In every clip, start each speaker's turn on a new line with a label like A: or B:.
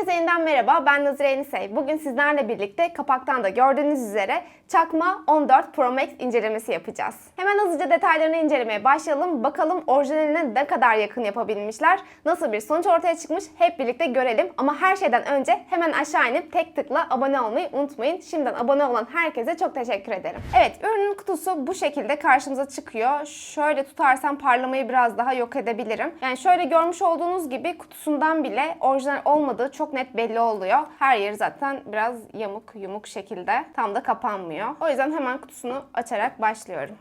A: Herkese yeniden merhaba. Ben Nazire Enisey. Bugün sizlerle birlikte kapaktan da gördüğünüz üzere çakma 14 Pro Max incelemesi yapacağız. Hemen hızlıca detaylarını incelemeye başlayalım. Bakalım orijinaline ne kadar yakın yapabilmişler. Nasıl bir sonuç ortaya çıkmış hep birlikte görelim. Ama her şeyden önce hemen aşağı inip tek tıkla abone olmayı unutmayın. Şimdiden abone olan herkese çok teşekkür ederim. Evet ürünün kutusu bu şekilde karşımıza çıkıyor. Şöyle tutarsam parlamayı biraz daha yok edebilirim. Yani şöyle görmüş olduğunuz gibi kutusundan bile orijinal olmadığı çok net belli oluyor. Her yeri zaten biraz yamuk yumuk şekilde tam da kapanmıyor. O yüzden hemen kutusunu açarak başlıyorum.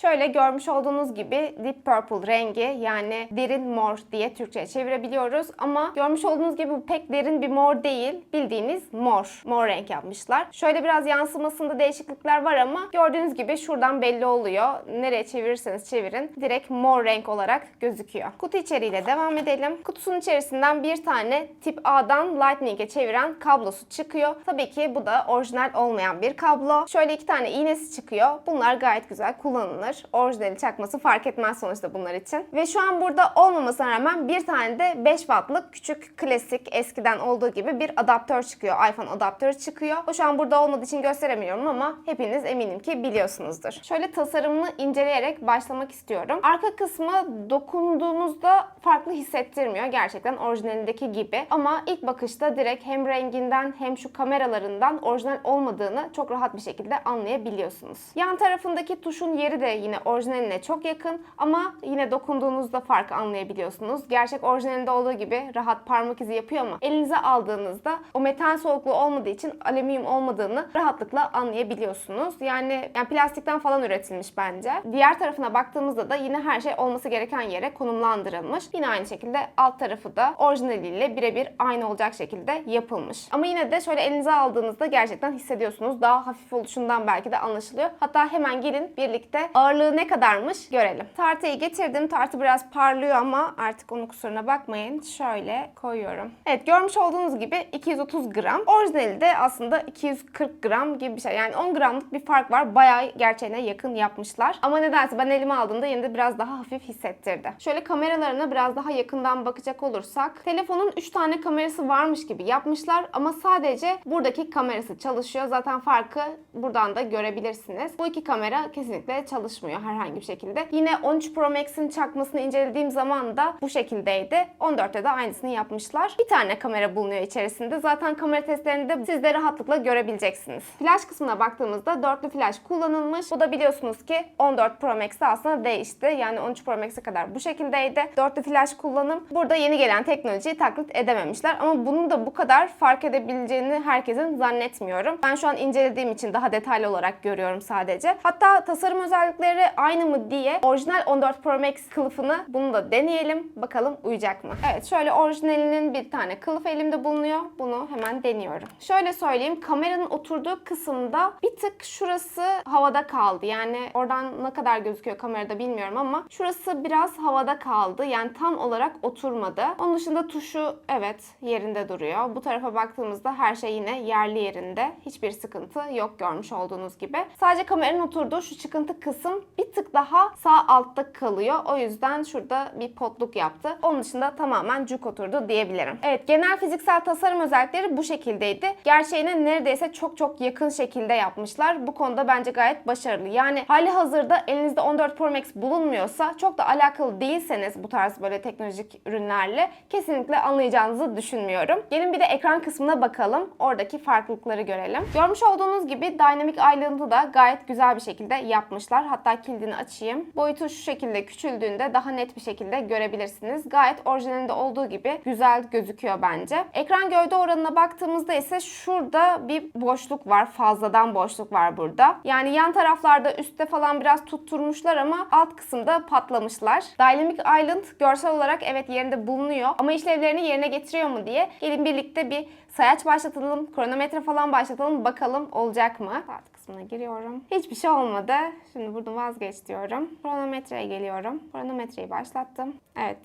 A: Şöyle görmüş olduğunuz gibi Deep Purple rengi yani derin mor diye Türkçe'ye çevirebiliyoruz. Ama görmüş olduğunuz gibi bu pek derin bir mor değil. Bildiğiniz mor. Mor renk yapmışlar. Şöyle biraz yansımasında değişiklikler var ama gördüğünüz gibi şuradan belli oluyor. Nereye çevirirseniz çevirin direkt mor renk olarak gözüküyor. Kutu içeriğiyle devam edelim. Kutusunun içerisinden bir tane tip A'dan Lightning'e çeviren kablosu çıkıyor. Tabii ki bu da orijinal olmayan bir kablo. Şöyle iki tane iğnesi çıkıyor. Bunlar gayet güzel kullanılır. Orijinali çakması fark etmez sonuçta bunlar için. Ve şu an burada olmamasına rağmen bir tane de 5 wattlık küçük klasik eskiden olduğu gibi bir adaptör çıkıyor. iPhone adaptörü çıkıyor. O şu an burada olmadığı için gösteremiyorum ama hepiniz eminim ki biliyorsunuzdur. Şöyle tasarımını inceleyerek başlamak istiyorum. Arka kısmı dokunduğunuzda farklı hissettirmiyor gerçekten orijinalindeki gibi. Ama ilk bakışta direkt hem renginden hem şu kameralarından orijinal olmadığını çok rahat bir şekilde anlayabiliyorsunuz. Yan tarafındaki tuşun yeri de yine orijinaline çok yakın ama yine dokunduğunuzda farkı anlayabiliyorsunuz. Gerçek orijinalinde olduğu gibi rahat parmak izi yapıyor ama elinize aldığınızda o metal soğukluğu olmadığı için alüminyum olmadığını rahatlıkla anlayabiliyorsunuz. Yani, yani plastikten falan üretilmiş bence. Diğer tarafına baktığımızda da yine her şey olması gereken yere konumlandırılmış. Yine aynı şekilde alt tarafı da orijinaliyle birebir aynı olacak şekilde yapılmış. Ama yine de şöyle elinize aldığınızda gerçekten hissediyorsunuz. Daha hafif oluşundan belki de anlaşılıyor. Hatta hemen gelin birlikte ağırlığı ne kadarmış görelim. Tartıyı getirdim. Tartı biraz parlıyor ama artık onun kusuruna bakmayın. Şöyle koyuyorum. Evet görmüş olduğunuz gibi 230 gram. Orijinali de aslında 240 gram gibi bir şey. Yani 10 gramlık bir fark var. Bayağı gerçeğine yakın yapmışlar. Ama nedense ben elime aldığımda yine de biraz daha hafif hissettirdi. Şöyle kameralarına biraz daha yakından bakacak olursak telefonun 3 tane kamerası varmış gibi yapmışlar ama sadece buradaki kamerası çalışıyor. Zaten farkı buradan da görebilirsiniz. Bu iki kamera kesinlikle çalışmıyor herhangi bir şekilde. Yine 13 Pro Max'in çakmasını incelediğim zaman da bu şekildeydi. 14'te de aynısını yapmışlar. Bir tane kamera bulunuyor içerisinde. Zaten kamera testlerinde de siz de rahatlıkla görebileceksiniz. Flash kısmına baktığımızda dörtlü flash kullanılmış. Bu da biliyorsunuz ki 14 Pro Max'te aslında değişti. Yani 13 Pro Max'e kadar bu şekildeydi. Dörtlü flash kullanım. Burada yeni gelen teknolojiyi taklit edememişler. Ama bunun da bu kadar fark edebileceğini herkesin zannetmiyorum. Ben şu an incelediğim için daha detaylı olarak görüyorum sadece. Hatta tasarım özellikleri aynı mı diye orijinal 14 Pro Max kılıfını bunu da deneyelim. Bakalım uyacak mı? Evet şöyle orijinalinin bir tane kılıf elimde bulunuyor. Bunu hemen deniyorum. Şöyle söyleyeyim kameranın oturduğu kısımda bir tık şurası havada kaldı. Yani oradan ne kadar gözüküyor kamerada bilmiyorum ama şurası biraz havada kaldı. Yani tam olarak oturmadı. Onun dışında tuşu evet yerinde duruyor. Bu tarafa baktığımızda her şey yine yerli yerinde. Hiçbir sıkıntı yok görmüş olduğunuz gibi. Sadece kameranın oturduğu şu çıkıntı kısım bir tık daha sağ altta kalıyor. O yüzden şurada bir potluk yaptı. Onun dışında tamamen cuk oturdu diyebilirim. Evet genel fiziksel tasarım özellikleri bu şekildeydi. Gerçeğine neredeyse çok çok yakın şekilde yapmışlar. Bu konuda bence gayet başarılı. Yani hali hazırda elinizde 14 Pro Max bulunmuyorsa çok da alakalı değilseniz bu tarz böyle teknolojik ürünlerle kesinlikle anlayacağınızı düşünmüyorum. Gelin bir de ekran kısmına bakalım. Oradaki farklılıkları görelim. Görmüş olduğunuz gibi Dynamic Island'ı da gayet güzel bir şekilde yapmışlar. Hatta kilidini açayım. Boyutu şu şekilde küçüldüğünde daha net bir şekilde görebilirsiniz. Gayet orijinalinde olduğu gibi güzel gözüküyor bence. Ekran gövde oranına baktığımızda ise şurada bir boşluk var. Fazladan boşluk var burada. Yani yan taraflarda üstte falan biraz tutturmuşlar ama alt kısımda patlamışlar. Dynamic Island görsel olarak evet yerinde bulunuyor ama işlevlerini yerine getiriyor mu diye gelin birlikte bir sayaç başlatalım, kronometre falan başlatalım bakalım olacak mı? Saat kısmına giriyorum. Hiçbir şey olmadı. Şimdi buradan vazgeç diyorum. Kronometreye geliyorum. Kronometreyi başlattım. Evet.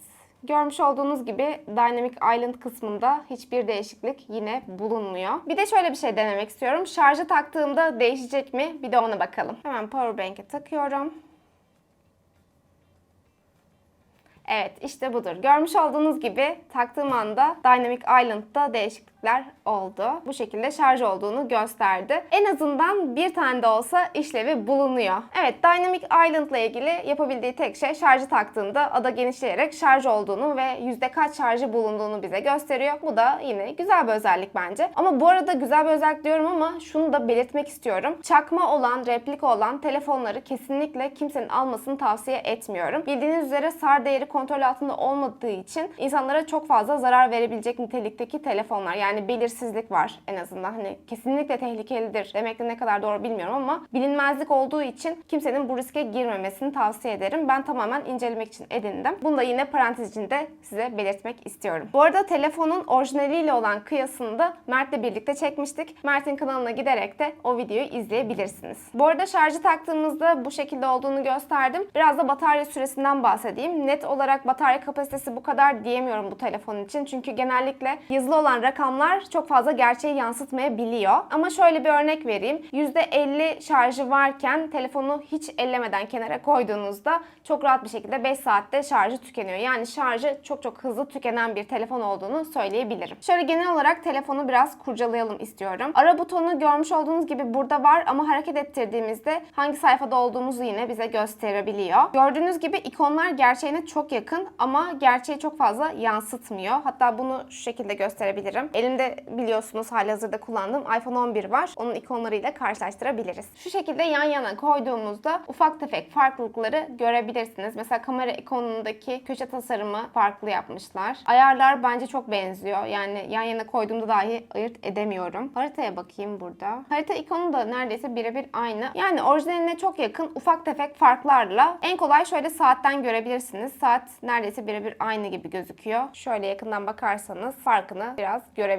A: Görmüş olduğunuz gibi Dynamic Island kısmında hiçbir değişiklik yine bulunmuyor. Bir de şöyle bir şey denemek istiyorum. Şarja taktığımda değişecek mi? Bir de ona bakalım. Hemen powerbank'e takıyorum. Evet işte budur. Görmüş olduğunuz gibi taktığım anda Dynamic Island'da değişiklikler oldu. Bu şekilde şarj olduğunu gösterdi. En azından bir tane de olsa işlevi bulunuyor. Evet Dynamic Island ile ilgili yapabildiği tek şey şarjı taktığında ada genişleyerek şarj olduğunu ve yüzde kaç şarjı bulunduğunu bize gösteriyor. Bu da yine güzel bir özellik bence. Ama bu arada güzel bir özellik diyorum ama şunu da belirtmek istiyorum. Çakma olan, replika olan telefonları kesinlikle kimsenin almasını tavsiye etmiyorum. Bildiğiniz üzere SAR değeri kontrol altında olmadığı için insanlara çok fazla zarar verebilecek nitelikteki telefonlar. Yani belirsizlik var en azından. Hani kesinlikle tehlikelidir demek de ne kadar doğru bilmiyorum ama bilinmezlik olduğu için kimsenin bu riske girmemesini tavsiye ederim. Ben tamamen incelemek için edindim. Bunu da yine parantez içinde size belirtmek istiyorum. Bu arada telefonun orijinaliyle olan kıyasını da Mert'le birlikte çekmiştik. Mert'in kanalına giderek de o videoyu izleyebilirsiniz. Bu arada şarjı taktığımızda bu şekilde olduğunu gösterdim. Biraz da batarya süresinden bahsedeyim. Net olarak batarya kapasitesi bu kadar diyemiyorum bu telefon için. Çünkü genellikle yazılı olan rakamlar çok fazla gerçeği yansıtmayabiliyor. Ama şöyle bir örnek vereyim. %50 şarjı varken telefonu hiç ellemeden kenara koyduğunuzda çok rahat bir şekilde 5 saatte şarjı tükeniyor. Yani şarjı çok çok hızlı tükenen bir telefon olduğunu söyleyebilirim. Şöyle genel olarak telefonu biraz kurcalayalım istiyorum. Ara butonu görmüş olduğunuz gibi burada var ama hareket ettirdiğimizde hangi sayfada olduğumuzu yine bize gösterebiliyor. Gördüğünüz gibi ikonlar gerçeğine çok yakın ama gerçeği çok fazla yansıtmıyor. Hatta bunu şu şekilde gösterebilirim. Elimde biliyorsunuz halihazırda kullandığım iPhone 11 var. Onun ikonlarıyla karşılaştırabiliriz. Şu şekilde yan yana koyduğumuzda ufak tefek farklılıkları görebilirsiniz. Mesela kamera ikonundaki köşe tasarımı farklı yapmışlar. Ayarlar bence çok benziyor. Yani yan yana koyduğumda dahi ayırt edemiyorum. Haritaya bakayım burada. Harita ikonu da neredeyse birebir aynı. Yani orijinaline çok yakın ufak tefek farklarla en kolay şöyle saatten görebilirsiniz. Saat neredeyse birebir aynı gibi gözüküyor. Şöyle yakından bakarsanız farkını biraz görebilirsiniz.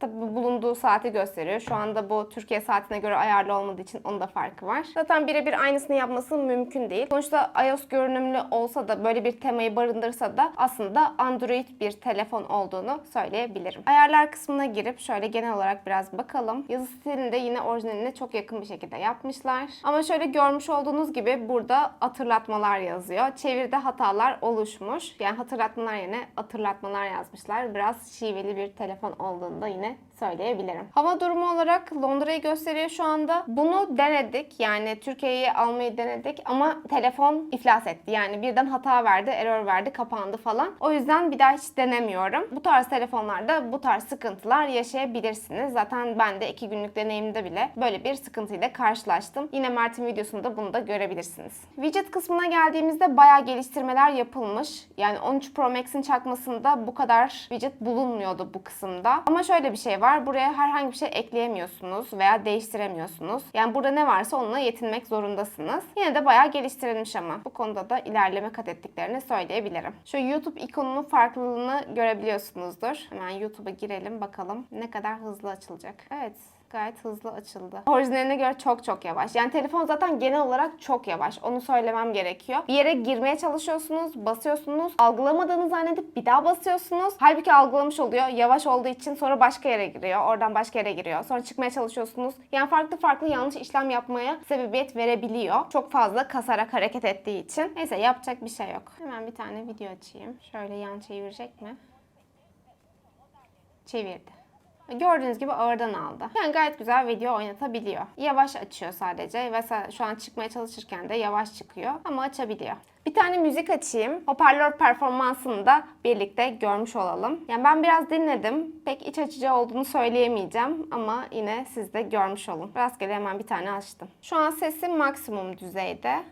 A: Tabii bu bulunduğu saati gösteriyor. Şu anda bu Türkiye saatine göre ayarlı olmadığı için onun da farkı var. Zaten birebir aynısını yapması mümkün değil. Sonuçta iOS görünümlü olsa da böyle bir temayı barındırsa da aslında Android bir telefon olduğunu söyleyebilirim. Ayarlar kısmına girip şöyle genel olarak biraz bakalım. Yazı stilini de yine orijinaline çok yakın bir şekilde yapmışlar. Ama şöyle görmüş olduğunuz gibi burada hatırlatmalar yazıyor. Çeviride hatalar oluşmuş. Yani hatırlatmalar yerine hatırlatmalar yazmışlar. Biraz şiveli bir telefon olduğunu da yine söyleyebilirim. Hava durumu olarak Londra'yı gösteriyor şu anda. Bunu denedik. Yani Türkiye'yi almayı denedik ama telefon iflas etti. Yani birden hata verdi, error verdi, kapandı falan. O yüzden bir daha hiç denemiyorum. Bu tarz telefonlarda bu tarz sıkıntılar yaşayabilirsiniz. Zaten ben de iki günlük deneyimde bile böyle bir sıkıntıyla karşılaştım. Yine Mert'in videosunda bunu da görebilirsiniz. Widget kısmına geldiğimizde bayağı geliştirmeler yapılmış. Yani 13 Pro Max'in çakmasında bu kadar widget bulunmuyordu bu kısımda. Ama şöyle bir şey var. Buraya herhangi bir şey ekleyemiyorsunuz veya değiştiremiyorsunuz. Yani burada ne varsa onunla yetinmek zorundasınız. Yine de bayağı geliştirilmiş ama. Bu konuda da ilerleme kat ettiklerini söyleyebilirim. Şu YouTube ikonunun farklılığını görebiliyorsunuzdur. Hemen YouTube'a girelim bakalım ne kadar hızlı açılacak. Evet gayet hızlı açıldı. Orijinaline göre çok çok yavaş. Yani telefon zaten genel olarak çok yavaş. Onu söylemem gerekiyor. Bir yere girmeye çalışıyorsunuz, basıyorsunuz. Algılamadığını zannedip bir daha basıyorsunuz. Halbuki algılamış oluyor. Yavaş olduğu için sonra başka yere giriyor. Oradan başka yere giriyor. Sonra çıkmaya çalışıyorsunuz. Yani farklı farklı yanlış işlem yapmaya sebebiyet verebiliyor. Çok fazla kasarak hareket ettiği için. Neyse yapacak bir şey yok. Hemen bir tane video açayım. Şöyle yan çevirecek mi? Çevirdi. Gördüğünüz gibi ağırdan aldı. Yani gayet güzel video oynatabiliyor. Yavaş açıyor sadece. Mesela şu an çıkmaya çalışırken de yavaş çıkıyor ama açabiliyor. Bir tane müzik açayım. Hoparlör performansını da birlikte görmüş olalım. Yani ben biraz dinledim. Pek iç açıcı olduğunu söyleyemeyeceğim ama yine siz de görmüş olun. Rastgele hemen bir tane açtım. Şu an sesim maksimum düzeyde.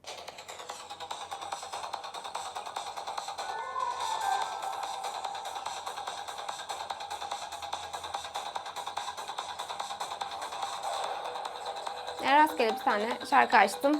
A: Rastgele bir tane şarkı açtım.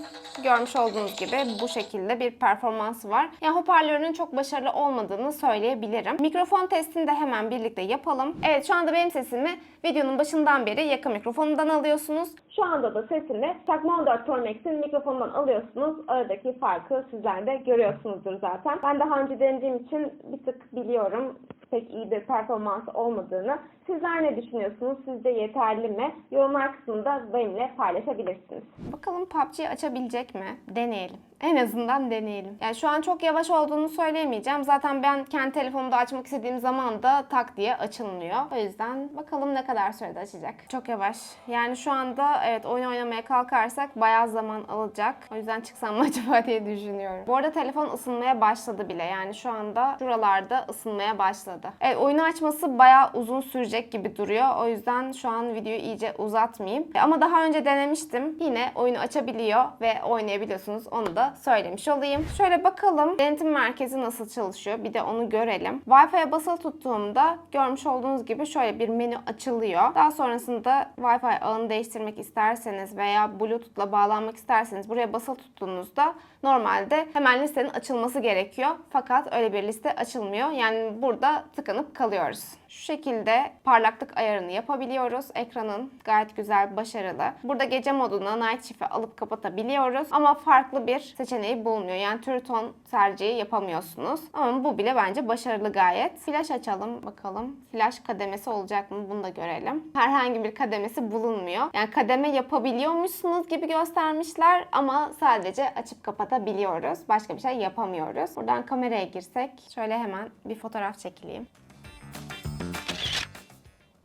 A: Görmüş olduğunuz gibi bu şekilde bir performansı var. Yani hoparlörünün çok başarılı olmadığını söyleyebilirim. Mikrofon testini de hemen birlikte yapalım. Evet şu anda benim sesimi videonun başından beri yakın mikrofonundan alıyorsunuz. Şu anda da sesimi Çakma 14 Pro Max'in mikrofonundan alıyorsunuz. Aradaki farkı sizler de görüyorsunuzdur zaten. Ben daha önce denediğim için bir tık biliyorum pek iyi bir performans olmadığını. Sizler ne düşünüyorsunuz? Sizce yeterli mi? Yorumlar kısmında benimle paylaşabilirsiniz. Bakalım PUBG'yi açabilecek mi? Deneyelim. En azından deneyelim. Yani şu an çok yavaş olduğunu söyleyemeyeceğim. Zaten ben kendi telefonumu açmak istediğim zaman da tak diye açılmıyor. O yüzden bakalım ne kadar sürede açacak. Çok yavaş. Yani şu anda evet oyun oynamaya kalkarsak bayağı zaman alacak. O yüzden çıksam mı acaba diye düşünüyorum. Bu arada telefon ısınmaya başladı bile. Yani şu anda şuralarda ısınmaya başladı. Evet oyunu açması bayağı uzun sürecek gibi duruyor. O yüzden şu an videoyu iyice uzatmayayım. Ama daha önce denemiştim. Yine oyunu açabiliyor ve oynayabiliyorsunuz. Onu da söylemiş olayım. Şöyle bakalım denetim merkezi nasıl çalışıyor. Bir de onu görelim. Wi-Fi'ye basılı tuttuğumda görmüş olduğunuz gibi şöyle bir menü açılıyor. Daha sonrasında Wi-Fi ağını değiştirmek isterseniz veya Bluetooth'la bağlanmak isterseniz buraya basılı tuttuğunuzda normalde hemen listenin açılması gerekiyor. Fakat öyle bir liste açılmıyor. Yani burada tıkanıp kalıyoruz. Şu şekilde parlaklık ayarını yapabiliyoruz. Ekranın gayet güzel, başarılı. Burada gece moduna Night Shift'i alıp kapatabiliyoruz. Ama farklı bir seçeneği bulmuyor. Yani tür ton tercihi yapamıyorsunuz. Ama bu bile bence başarılı gayet. Flash açalım bakalım. Flash kademesi olacak mı? Bunu da görelim. Herhangi bir kademesi bulunmuyor. Yani kademe yapabiliyormuşsunuz gibi göstermişler ama sadece açıp kapatabiliyoruz. Başka bir şey yapamıyoruz. Buradan kameraya girsek şöyle hemen bir fotoğraf çekileyim.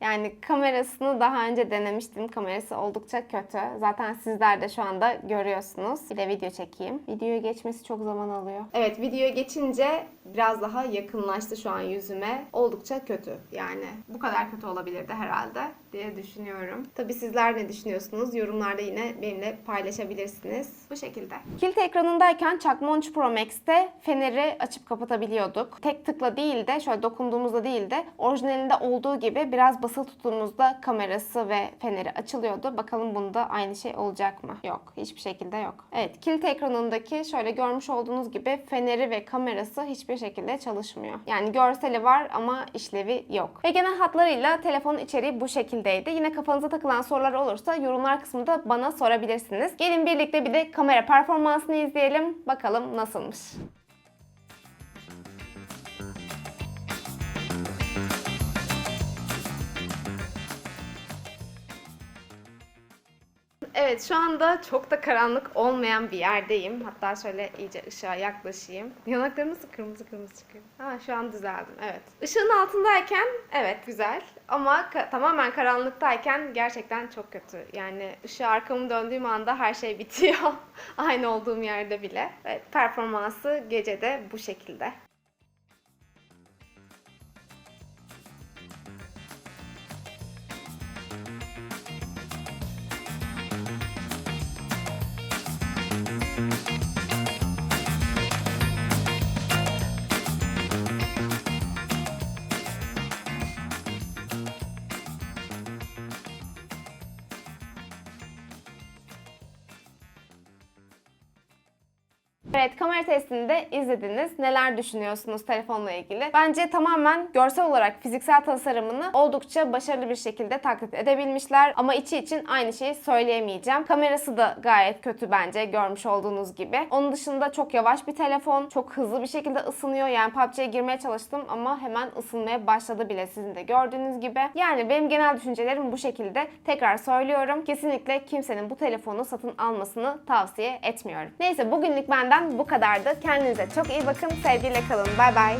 A: Yani kamerasını daha önce denemiştim. Kamerası oldukça kötü. Zaten sizler de şu anda görüyorsunuz. Bir de video çekeyim. Videoya geçmesi çok zaman alıyor. Evet videoya geçince biraz daha yakınlaştı şu an yüzüme. Oldukça kötü yani. Bu kadar kötü olabilirdi herhalde diye düşünüyorum. Tabii sizler ne düşünüyorsunuz? Yorumlarda yine benimle paylaşabilirsiniz. Bu şekilde. Kilit ekranındayken Çakma 13 Pro Max'te feneri açıp kapatabiliyorduk. Tek tıkla değil de şöyle dokunduğumuzda değil de orijinalinde olduğu gibi biraz basılı tuttuğumuzda kamerası ve feneri açılıyordu. Bakalım bunda aynı şey olacak mı? Yok. Hiçbir şekilde yok. Evet. Kilit ekranındaki şöyle görmüş olduğunuz gibi feneri ve kamerası hiçbir şekilde çalışmıyor. Yani görseli var ama işlevi yok. Ve genel hatlarıyla telefonun içeriği bu şekildeydi. Yine kafanıza takılan sorular olursa yorumlar kısmında bana sorabilirsiniz. Gelin birlikte bir de kamera performansını izleyelim. Bakalım nasılmış. Evet şu anda çok da karanlık olmayan bir yerdeyim. Hatta şöyle iyice ışığa yaklaşayım. Yanaklarım nasıl kırmızı kırmızı çıkıyor? Ha şu an düzeldim evet. Işığın altındayken evet güzel ama ka- tamamen karanlıktayken gerçekten çok kötü. Yani ışığı arkamı döndüğüm anda her şey bitiyor. Aynı olduğum yerde bile. Evet performansı gecede bu şekilde. Evet kamera testini de izlediniz. Neler düşünüyorsunuz telefonla ilgili? Bence tamamen görsel olarak fiziksel tasarımını oldukça başarılı bir şekilde taklit edebilmişler. Ama içi için aynı şeyi söyleyemeyeceğim. Kamerası da gayet kötü bence görmüş olduğunuz gibi. Onun dışında çok yavaş bir telefon. Çok hızlı bir şekilde ısınıyor. Yani PUBG'ye girmeye çalıştım ama hemen ısınmaya başladı bile sizin de gördüğünüz gibi. Yani benim genel düşüncelerim bu şekilde. Tekrar söylüyorum. Kesinlikle kimsenin bu telefonu satın almasını tavsiye etmiyorum. Neyse bugünlük benden bu kadardı. Kendinize çok iyi bakın. Sevgiyle kalın. Bay bay.